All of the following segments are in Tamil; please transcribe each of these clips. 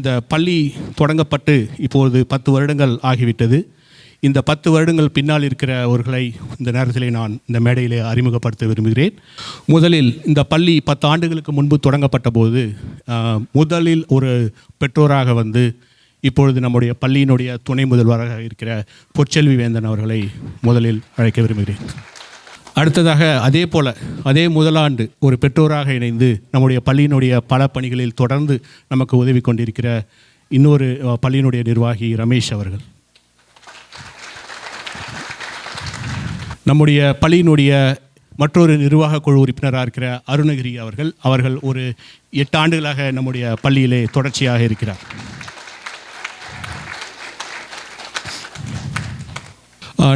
இந்த பள்ளி தொடங்கப்பட்டு இப்போது பத்து வருடங்கள் ஆகிவிட்டது. இந்த பத்து வருடங்கள் பின்னால் இருக்கிறவர்களை இந்த நேரத்தில் நான் இந்த மேடையிலே அறிமுகப்படுத்த விரும்புகிறேன். முதலில் இந்த பள்ளி பத்து ஆண்டுகளுக்கு முன்பு தொடங்கப்பட்ட போது முதலில் ஒரு பெற்றோராக வந்து இப்பொழுது நம்முடைய பள்ளியினுடைய துணை முதல்வராக இருக்கிற பொற்செல்வி வேந்தன் அவர்களை முதலில் அழைக்க விரும்புகிறேன். அடுத்ததாக அதே போல் அதே முதலாண்டு ஒரு பெற்றோராக இணைந்து நம்முடைய பள்ளியினுடைய பல பணிகளில் தொடர்ந்து நமக்கு உதவி கொண்டிருக்கிற இன்னொரு பள்ளியினுடைய நிர்வாகி ரமேஷ் அவர்கள். நம்முடைய பள்ளியினுடைய மற்றொரு நிர்வாக குழு உறுப்பினராக இருக்கிற அருணகிரி அவர்கள் அவர்கள் ஒரு எட்டு ஆண்டுகளாக நம்முடைய பள்ளியிலே தொடர்ச்சியாக இருக்கிறார்.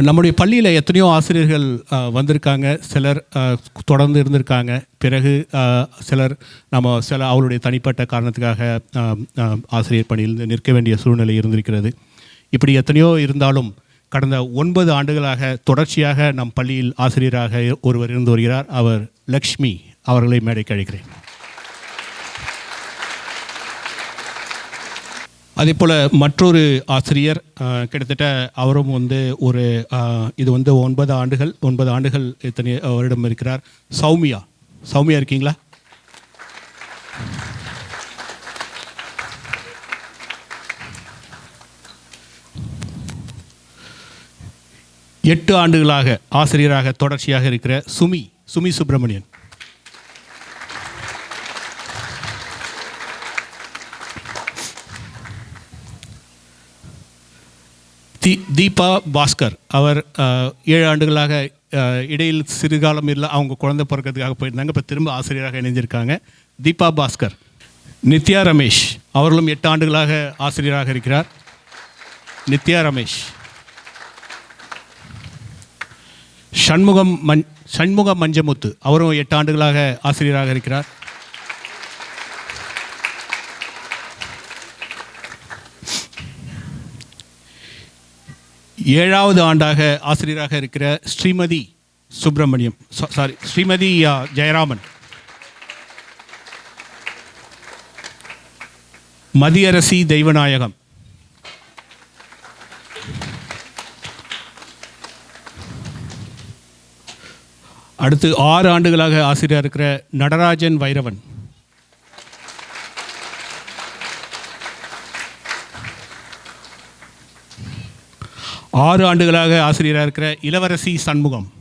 நம்முடைய பள்ளியில் எத்தனையோ ஆசிரியர்கள் வந்திருக்காங்க. சிலர் தொடர்ந்து இருந்திருக்காங்க. பிறகு சிலர் நம்ம சில அவருடைய தனிப்பட்ட காரணத்துக்காக ஆசிரியர் பணியில் நிற்க வேண்டிய சூழ்நிலை இருந்திருக்கிறது. இப்படி எத்தனையோ இருந்தாலும் கடந்த ஒன்பது ஆண்டுகளாக தொடர்ச்சியாக நம் பள்ளியில் ஆசிரியராக ஒருவர் இருந்து வருகிறார். அவர் லக்ஷ்மி அவர்களை மேடைக்கு அழைக்கிறேன். அதே போல் மற்றொரு ஆசிரியர் கிட்டத்தட்ட அவரும் வந்து ஒரு இது வந்து ஒன்பது ஆண்டுகள் ஒன்பது ஆண்டுகள் இத்தனை வருடம் இருக்கிறார். சௌமியா. சௌமியா இருக்கீங்களா? எட்டு ஆண்டுகளாக ஆசிரியராக தொடர்ச்சியாக இருக்கிற சுமி சுமி சுப்பிரமணியன். தி தீபா பாஸ்கர். அவர் ஏழு ஆண்டுகளாக இடையில் சிறுகாலம் இல்லை அவங்க குழந்தை பிறக்கிறதுக்காக போயிருந்தாங்க. இப்போ திரும்ப ஆசிரியராக இணைஞ்சிருக்காங்க. தீபா பாஸ்கர். நித்யா ரமேஷ். அவர்களும் எட்டு ஆண்டுகளாக ஆசிரியராக இருக்கிறார். நித்யா ரமேஷ். சண்முகம் மண் சண்முக மஞ்சமுத்து. அவரும் எட்டு ஆண்டுகளாக ஆசிரியராக இருக்கிறார். ஏழாவது ஆண்டாக ஆசிரியராக இருக்கிற ஸ்ரீமதி சுப்பிரமணியம் சாரி ஸ்ரீமதி ஜெயராமன். மதியரசி தெய்வநாயகம். அடுத்து ஆறு ஆண்டுகளாக ஆசிரியர் இருக்கிற நடராஜன் வைரவன். ஆறு ஆண்டுகளாக ஆசிரியராக இருக்கிற இளவரசி சண்முகம்.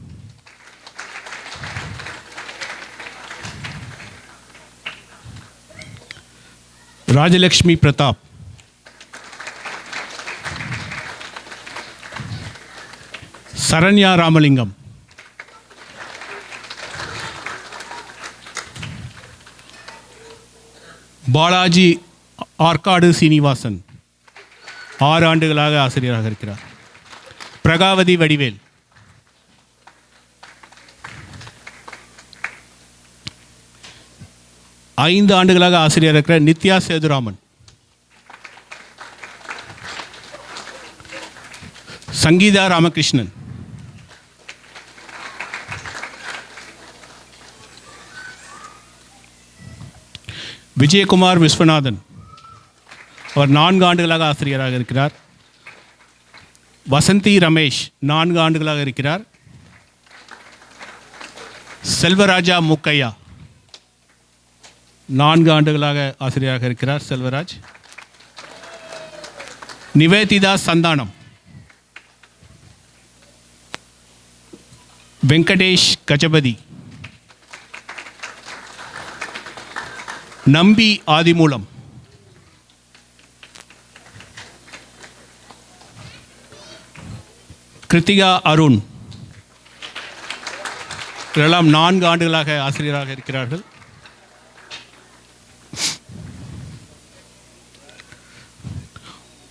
ராஜலக்ஷ்மி பிரதாப். சரண்யா ராமலிங்கம். பாலாஜி ஆற்காடு சீனிவாசன். ஆறு ஆண்டுகளாக ஆசிரியராக இருக்கிறார். பிரகாவதி வடிவேல். ஐந்து ஆண்டுகளாக ஆசிரியர் இருக்கிற நித்யா சேதுராமன். சங்கீதா ராமகிருஷ்ணன். விஜயகுமார் விஸ்வநாதன். அவர் நான்கு ஆண்டுகளாக ஆசிரியராக இருக்கிறார். வசந்தி ரமேஷ் நான்கு ஆண்டுகளாக இருக்கிறார். செல்வராஜா முக்கையா நான்கு ஆண்டுகளாக ஆசிரியராக இருக்கிறார் செல்வராஜ். நிவேதிதா சந்தானம் வெங்கடேஷ் கஜபதி. நம்பி ஆதிமூலம் கிருத்திகா அருண். இவரெல்லாம் நான்கு ஆண்டுகளாக ஆசிரியராக இருக்கிறார்கள்.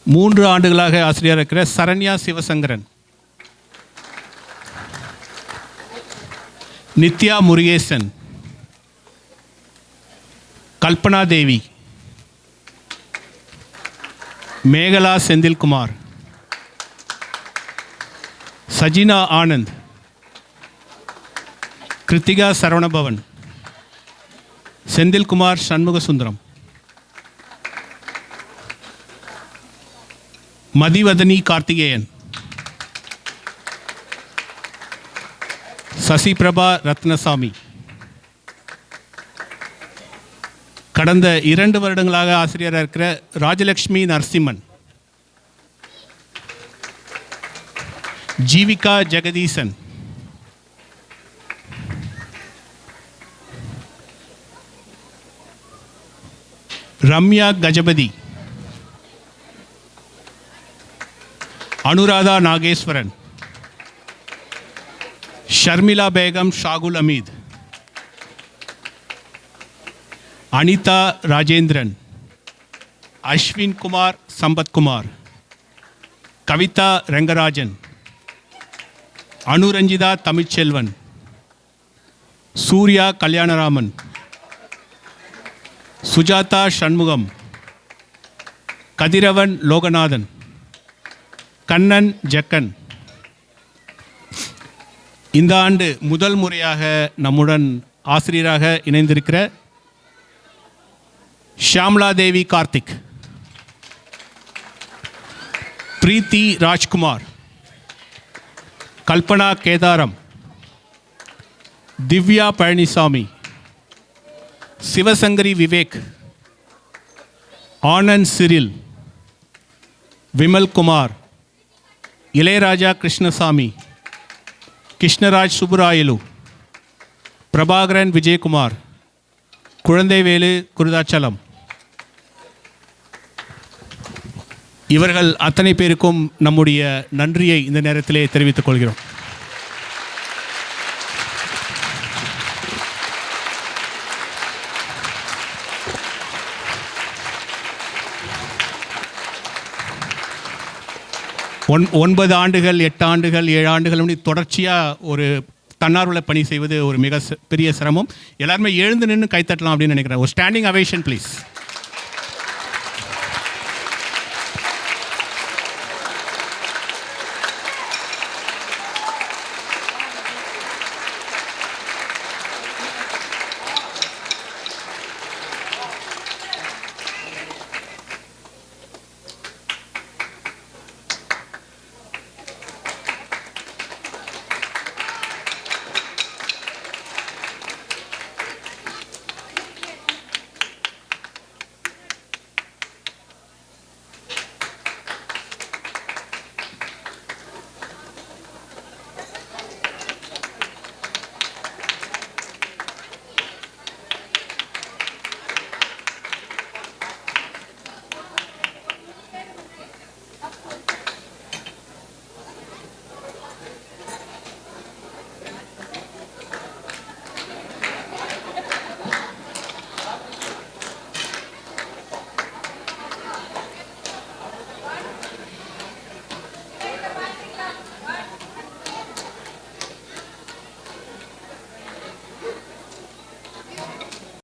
மூன்று ஆண்டுகளாக ஆசிரியராக இருக்கிற சரண்யா சிவசங்கரன். நித்யா முருகேசன். கல்பனா தேவி. மேகலா செந்தில்குமார். சஜினா ஆனந்த் கிருத்திகா சரவணபவன் செந்தில்குமார் சண்முக சுந்தரம் மதிவதனி கார்த்திகேயன் சசிபிரபா ரத்னசாமி. கடந்த இரண்டு வருடங்களாக ஆசிரியராக இருக்கிற ராஜலக்ஷ்மி நரசிம்மன் जीविका जगदीशन। रम्या गजपति। अनुराधा नागेश्वर शर्मिला बेगम शागुल अमीद। अनिता राजेंद्रन। अश्विन कुमार संबत कुमार। कविता रंगराजन। அனுரஞ்சிதா தமிழ்ச்செல்வன் சூர்யா கல்யாணராமன் சுஜாதா சண்முகம் கதிரவன் லோகநாதன் கண்ணன் ஜக்கன். இந்த ஆண்டு முதல் முறையாக நம்முடன் ஆசிரியராக இணைந்திருக்கிற ஷியாம்லா தேவி கார்த்திக் பிரீத்தி ராஜ்குமார். கல்பனா கேதாரம் திவ்யா பழனிசாமி சிவசங்கரி விவேக் ஆனந்த் சிரில் விமல்குமார் இளையராஜா கிருஷ்ணசாமி கிருஷ்ணராஜ் சுப்புராயலு பிரபாகரன் விஜயகுமார் குழந்தைவேலு குருதாச்சலம். இவர்கள் அத்தனை பேருக்கும் நம்முடைய நன்றியை இந்த நேரத்திலே தெரிவித்துக் கொள்கிறோம். ஒன் ஒன்பது ஆண்டுகள் எட்டு ஆண்டுகள் ஏழு ஆண்டுகள் அப்படி தொடர்ச்சியாக ஒரு தன்னார்வல பணி செய்வது ஒரு மிக ச- பெரிய சிரமம். எல்லாருமே எழுந்து நின்று கைத்தட்டலாம் அப்படின்னு நினைக்கிறேன். ஒரு ஸ்டாண்டிங் அவேஷன் ப்ளீஸ்